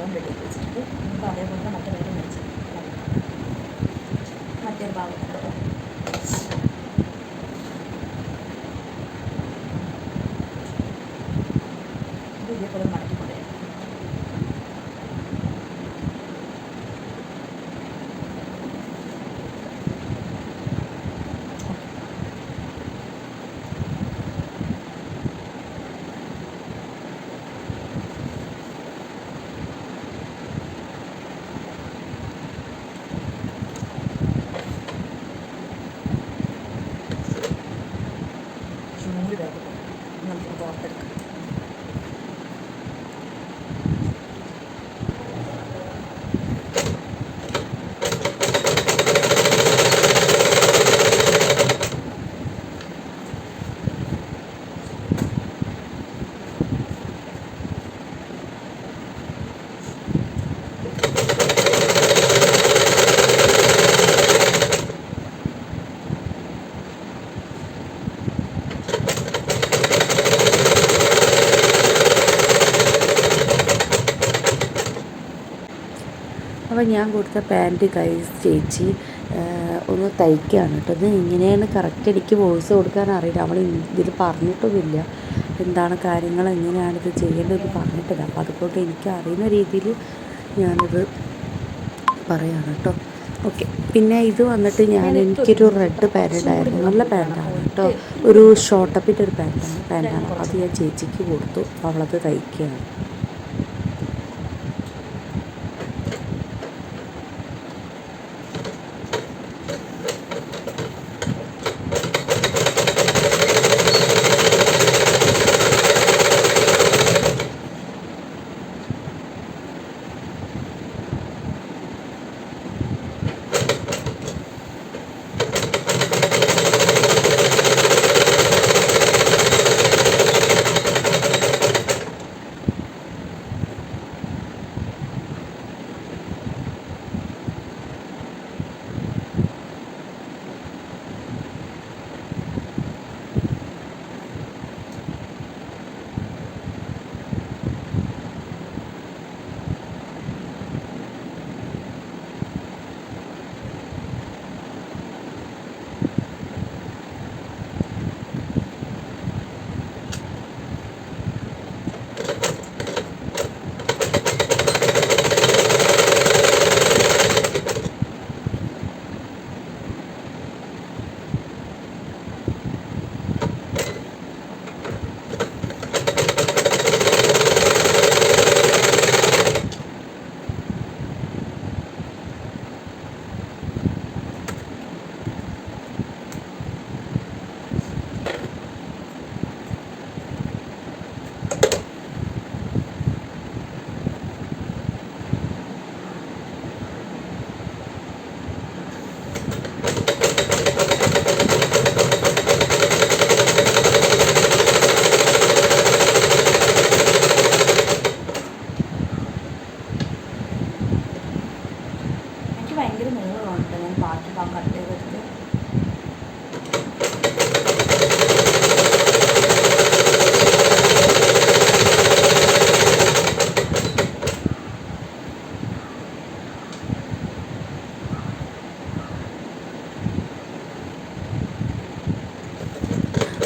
ഭാഗം വെട്ടി വെച്ചിട്ട് നമുക്ക് അതേപോലെ മറ്റേ വരെ വെച്ച് മറ്റൊരു ഭാഗം ഇത് ഇതേപോലെ മടക്കി അപ്പോൾ ഞാൻ കൊടുത്ത പാന്റ് കൈസ് ചേച്ചി ഒന്ന് തയ്ക്കുകയാണ് കേട്ടോ. ഇത് ഇങ്ങനെയാണ് കറക്റ്റ് എനിക്ക് വോയിസ് കൊടുക്കാൻ അറിയില്ല. അവൾ ഇതിൽ പറഞ്ഞിട്ടൊന്നുമില്ല. എന്താണ് കാര്യങ്ങൾ എങ്ങനെയാണ് ഇത് ചെയ്യേണ്ടതെന്ന് പറഞ്ഞിട്ടില്ല. അപ്പോൾ അതുകൊണ്ട് എനിക്ക് അറിയുന്ന രീതിയിൽ ഞാനിത് പറയാണ് കേട്ടോ. ഓക്കെ പിന്നെ ഇത് വന്നിട്ട് ഞാൻ എനിക്കൊരു റെഡ് പാന്റായിരുന്നു നല്ല പാന്റാണ് കേട്ടോ. ഒരു ഷോർട്ടപ്പിന്റെ ഒരു പാന്റാണ് പാന്റാണ് അത് ഞാൻ ചേച്ചിക്ക് കൊടുത്തു. അവളത് തയ്ക്കുകയാണ്.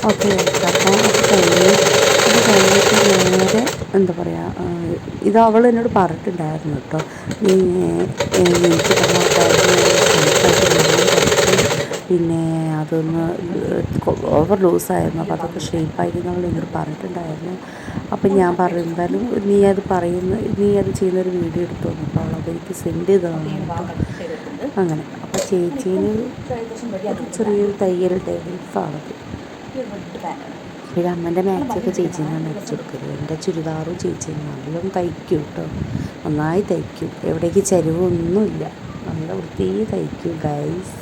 ഓക്കെ അപ്പോൾ അത് കഴിഞ്ഞ് അത് കഴിഞ്ഞിട്ട് നേരെ എന്താ പറയുക ഇത് അവൾ എന്നോട് പറഞ്ഞിട്ടുണ്ടായിരുന്നു കേട്ടോ. നീ എനിക്ക് പിന്നെ അതൊന്ന് ഓവർ ലൂസായിരുന്നു. അപ്പോൾ അതൊക്കെ ഷേപ്പായിരുന്നു അവൾ എന്നോട് പറഞ്ഞിട്ടുണ്ടായിരുന്നു. അപ്പം ഞാൻ പറഞ്ഞു എന്തായാലും നീ അത് പറയുന്ന നീ അത് ചെയ്യുന്നൊരു വീഡിയോ എടുത്തു തന്നു അപ്പോൾ അവൾ അതെനിക്ക് സെൻഡ് ചെയ്ത് അങ്ങനെ. അപ്പോൾ ചേച്ചീന് ചെറിയൊരു തയ്യൽ ടൈൽസാണത് പിന്നെ അമ്മന്റെ മാച്ചൊക്കെ ചേച്ചീനാണ് അടിച്ചു കൊടുക്കൽ എന്റെ ചുരിദാറും ചേച്ചി നല്ലോണം തയ്ക്കും കേട്ടോ. നന്നായി തയ്ക്കും. എവിടേക്ക് ചരിവൊന്നുമില്ല നല്ല വൃത്തി തയ്ക്കും ഗൈസ്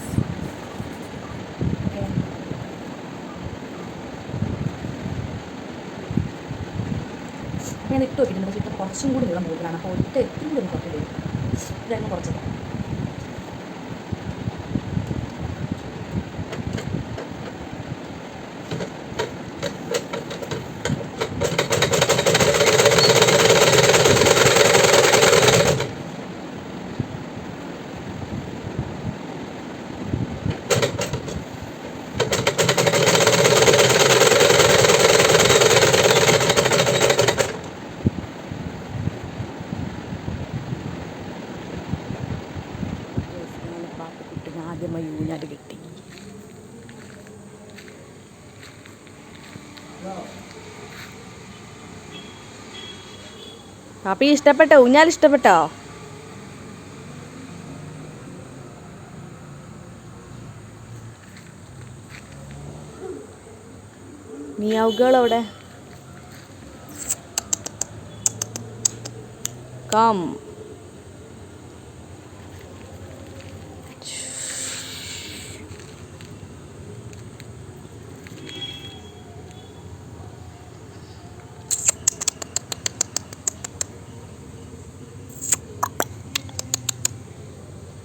ഞാൻ ഇട്ട് നോക്കിയിട്ടുണ്ട് പക്ഷേ ഇട്ട് കുറച്ചും കൂടി നീളം കൂടുതലാണ്. അപ്പോൾ ഒറ്റ കൂടി കുറച്ച് വരും ഇതങ്ങ് ആദ്യമായി ഊഞ്ഞാൽ കിട്ടി പാപ്പി ഇഷ്ടപ്പെട്ടോ? ഊഞ്ഞാൽ ഇഷ്ടപ്പെട്ടോ? മിയാവുകൾ അവിടെ കം.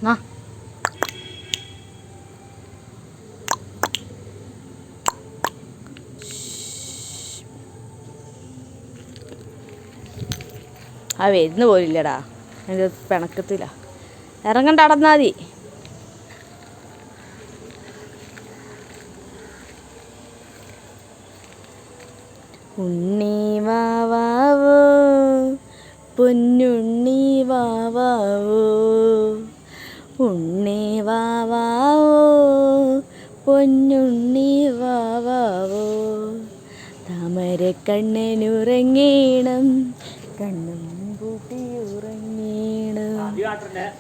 ആ ആ വരുന്ന പോലില്ലടാ. എന്റെ പിണക്കത്തില്ല ഇറങ്ങണ്ട അടന്നാ മതി. ഉണ്ണി ഉണ്ണി വാവാവോ പൊന്നുണ്ണി വാവാവോ കണ്ണനുറങ്ങീണം കണ്ണും പൂട്ടി ഉറങ്ങീണം.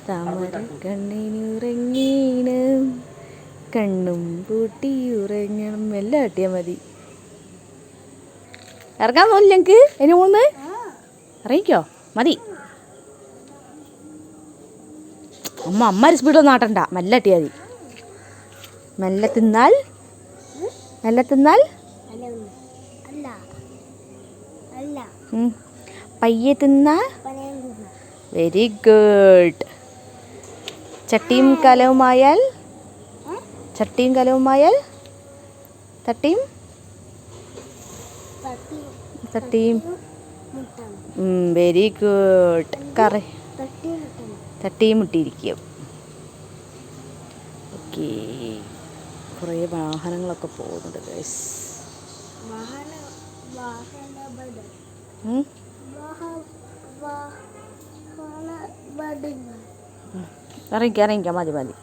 താമര കണ്ണിനുറങ്ങീണം കണ്ണും പൂട്ടി ഉറങ്ങണം. എല്ലാം കിട്ടിയാൽ മതി. ഇറങ്ങാൻ തോന്നില്ല ഞങ്ങൾക്ക് എന്നെ മൂന്ന് ഇറങ്ങിക്കോ? മതി. അമ്മ അമ്മ സ്പീഡൊന്നും ആട്ടണ്ട. മെല്ലെ ഇട്ടിയാൽ മതി. മെല്ലെ തിന്നാൽ? മെല്ലെ തിന്നാൽ. പയ്യെ തിന്നാൽ? വെരി ഗുഡ് ചട്ടിയും കലവുമായാൽ? ചട്ടിയും കലവുമായാൽ? തട്ടിയും തട്ടി തട്ടിയും വെരി ഗുഡ് കറി. തട്ടിയും മുട്ടിയിരിക്കും ഓക്കെ. കുറേ വാഹനങ്ങളൊക്കെ പോകുന്നുണ്ട് ഗൈസ് അറിയിക്കാം ഇറങ്ങിക്കാം. മതി മതി.